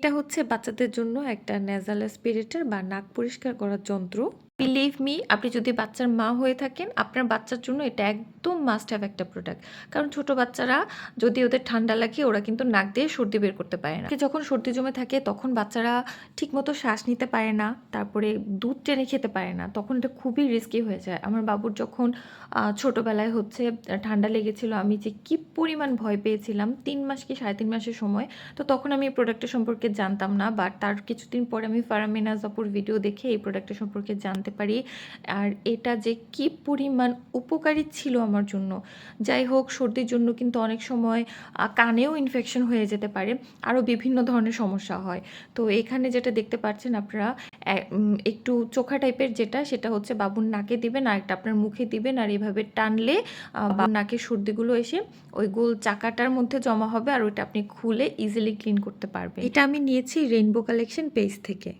এটা হচ্ছে বাচ্চাদের জন্য একটা নেজাল স্পিরিটের বা নাক পরিষ্কার করার যন্ত্র। বিলিভ মি আপনি যদি বাচ্চার মা হয়ে থাকেন, আপনার বাচ্চার জন্য এটা একদম মাস্ট হ্যাভ একটা প্রোডাক্ট। কারণ ছোট বাচ্চারা যদি ওদের ঠান্ডা লাগে ওরা কিন্তু নাক দিয়ে সর্দি বের করতে পারে না। যখন সর্দি জমে থাকে তখন বাচ্চারা ঠিকমতো শ্বাস নিতে পারে না, তারপরে দুধ টেনে খেতে পারে না। তখন এটা খুবই রিস্কি হয়ে যায়। আমার বাবুর যখন ছোটোবেলায় হচ্ছে ঠান্ডা লেগেছিল আমি যে কি পরিমাণ ভয় পেয়েছিলাম তিন মাস কি ৩.৫ মাসের সময়। তো তখন আমি এই প্রোডাক্টটা সম্পর্কে জানতাম না। বাট তার কিছুদিন পরে আমি ফারহামিনা আপুর ভিডিও দেখে এই প্রোডাক্টটা সম্পর্কে জানতে পারি। আর এটা যে কি পরিমাণ উপকারী ছিল আমার জন্য। যাই হোক সর্দির জন্য কিন্তু অনেক সময় কানেও ইনফেকশন হয়ে যেতে পারে। আরও বিভিন্ন ধরনের সমস্যা হয়। তো এখানে যেটা দেখতে পাচ্ছেন আপনারা একটু চোখা টাইপের যেটা সেটা হচ্ছে বাবুর নাকে দিবেন, আরেকটা আপনার মুখে দিবেন আর এভাবে টানলে বাবুর নাকের সর্দিগুলো এসে ওই গোল চাকাটার মধ্যে জমা হবে আর ওইটা আপনি খুলে ইজিলি ক্লিন করতে পারবেন। এটা আমি নিয়েছি রেইনবো কালেকশন পেজ থেকে।